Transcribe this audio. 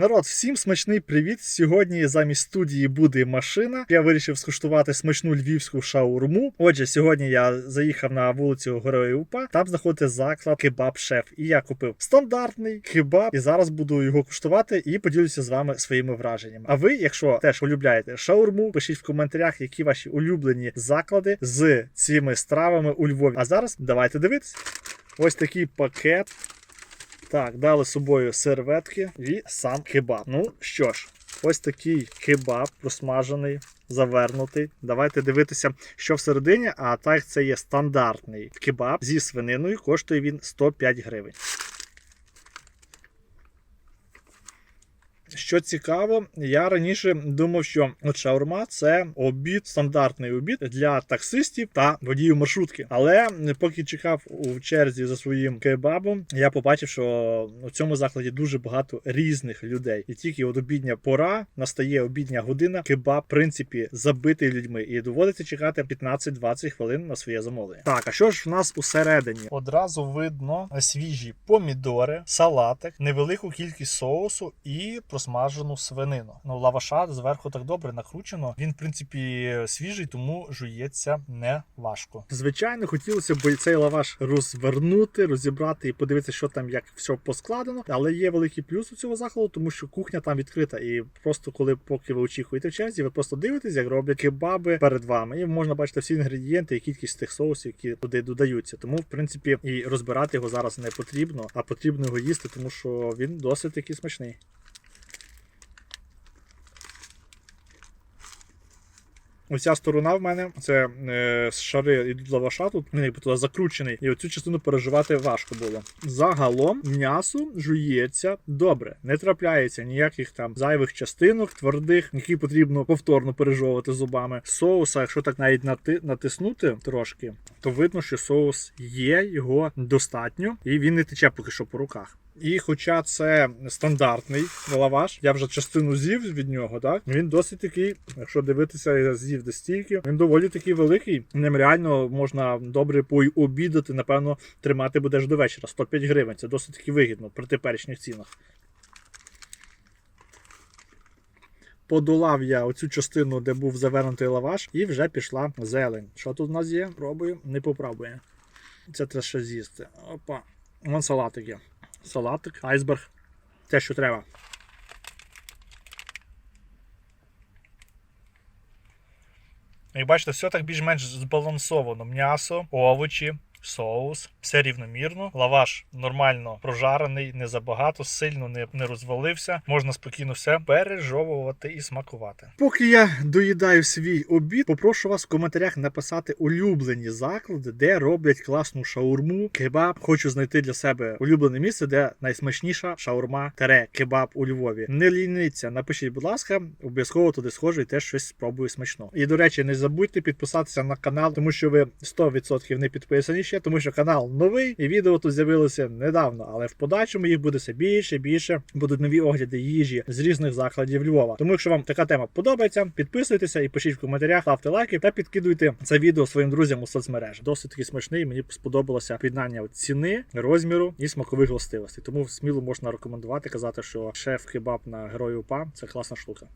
Народ, всім смачний привіт. Сьогодні замість студії буде машина. Я вирішив скуштувати смачну львівську шаурму. Отже, сьогодні я заїхав на вулицю Героїв УПА. Там знаходиться заклад кебаб шеф. І я купив стандартний кебаб. І зараз буду його куштувати і поділюся з вами своїми враженнями. А ви, якщо теж полюбляєте шаурму, пишіть в коментарях, які ваші улюблені заклади з цими стравами у Львові. А зараз давайте дивитися. Ось такий пакет. Так, дали з собою серветки і сам кебаб. Ну що ж, ось такий кебаб просмажений, завернутий. Давайте дивитися, що всередині. А так це є стандартний кебаб зі свининою. Коштує він 105 гривень. Що цікаво, я раніше думав, що от шаурма це обід, стандартний обід для таксистів та водіїв маршрутки. Але поки чекав у черзі за своїм кебабом, я побачив, що у цьому закладі дуже багато різних людей, і тільки от обідня пора настає обідня година. Кебаб, в принципі, забитий людьми, і доводиться чекати 15-20 хвилин на своє замовлення. Так, а що ж в нас усередині? Одразу видно свіжі помідори, салатик, невелику кількість соусу і просмажену свинину. Ну, лаваша зверху так добре накручено. Він, в принципі, свіжий, тому жується не важко. Звичайно, хотілося б цей лаваш розвернути, розібрати і подивитися, що там як все поскладено. Але є великий плюс у цього закладу, тому що кухня там відкрита. І просто коли поки ви очікуєте в черзі, ви просто дивитесь, як роблять кебаби перед вами. І можна бачити всі інгредієнти і кількість тих соусів, які туди додаються. Тому, в принципі, і розбирати його зараз не потрібно, а потрібно його їсти, тому що він досить таки смачний. Оця сторона в мене це е, шари йдуть лаваша, тут він якби туди закручений, і оцю частину переживати важко було. Загалом м'ясо жується добре, не трапляється ніяких там зайвих частинок, твердих, які потрібно повторно пережовувати зубами. Соуса, якщо так навіть нати, натиснути трошки, то видно, що соус є, його достатньо, і він не тече поки що по руках. І хоча це стандартний лаваш, я вже частину з'їв від нього, так він досить такий, якщо дивитися, я з'їв десь стільки, він доволі такий великий. Ним реально можна добре пообідати, напевно, тримати будеш до вечора. 105 гривень. Це досить таки вигідно при теперішніх цінах. Подолав я оцю частину, де був завернутий лаваш, і вже пішла зелень. Що тут у нас є? Пробую, не попробую. Це треба ще з'їсти. Опа. Вон салатик є. Салатик, айсберг. Те, що треба. Як бачите, все так більш-менш збалансовано. М'ясо, овочі, соус, все рівномірно. Лаваш нормально прожарений, не забагато, сильно не, не розвалився. Можна спокійно все пережовувати і смакувати. Поки я доїдаю свій обід, попрошу вас в коментарях написати улюблені заклади, де роблять класну шаурму, кебаб. Хочу знайти для себе улюблене місце, де найсмачніша шаурма тере кебаб у Львові. Не лініться, напишіть, будь ласка, обов'язково туди схожу і теж щось спробую смачно. І до речі, не забудьте підписатися на канал, тому що ви 100% не підписані ще, тому що канал новий і відео тут з'явилося недавно, але в подальшому їх буде все більше і більше. Будуть нові огляди їжі з різних закладів Львова. Тому, якщо вам така тема подобається, підписуйтеся і пишіть в коментарях, ставте лайки та підкидуйте це відео своїм друзям у соцмережах. Досить таки смачний. Мені сподобалося піднання ціни, розміру і смакових властивостей. Тому сміло можна рекомендувати казати, що шеф кебаб на герою УПА це класна штука.